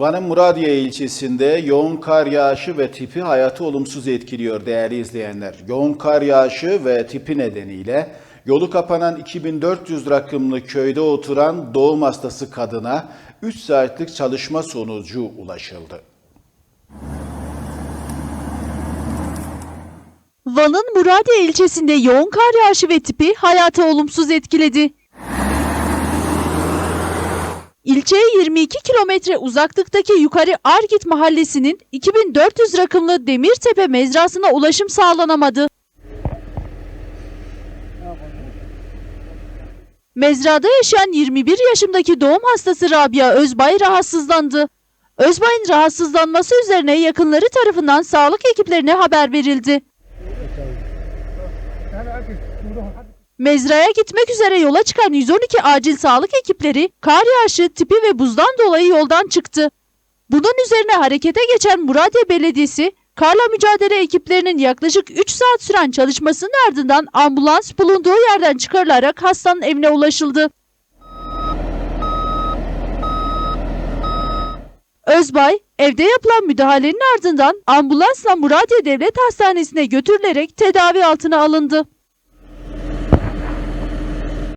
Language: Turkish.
Van'ın Muradiye ilçesinde yoğun kar yağışı ve tipi hayatı olumsuz etkiliyor değerli izleyenler. Yoğun kar yağışı ve tipi nedeniyle yolu kapanan 2400 rakımlı köyde oturan doğum hastası kadına 3 saatlik çalışma sonucu ulaşıldı. Van'ın Muradiye ilçesinde yoğun kar yağışı ve tipi hayatı olumsuz etkiledi. İlçeye 22 kilometre uzaklıktaki Yukarı Argit mahallesinin 2400 rakımlı Demirtepe mezrasına ulaşım sağlanamadı. Mezrada yaşayan 21 yaşındaki doğum hastası Rabia Özbay rahatsızlandı. Özbay'ın rahatsızlanması üzerine yakınları tarafından sağlık ekiplerine haber verildi. Mezraya gitmek üzere yola çıkan 112 acil sağlık ekipleri kar yağışı, tipi ve buzdan dolayı yoldan çıktı. Bunun üzerine harekete geçen Muradiye Belediyesi, karla mücadele ekiplerinin yaklaşık 3 saat süren çalışmasının ardından ambulans bulunduğu yerden çıkarılarak hastanın evine ulaşıldı. Özbay, evde yapılan müdahalenin ardından ambulansla Muradiye Devlet Hastanesi'ne götürülerek tedavi altına alındı.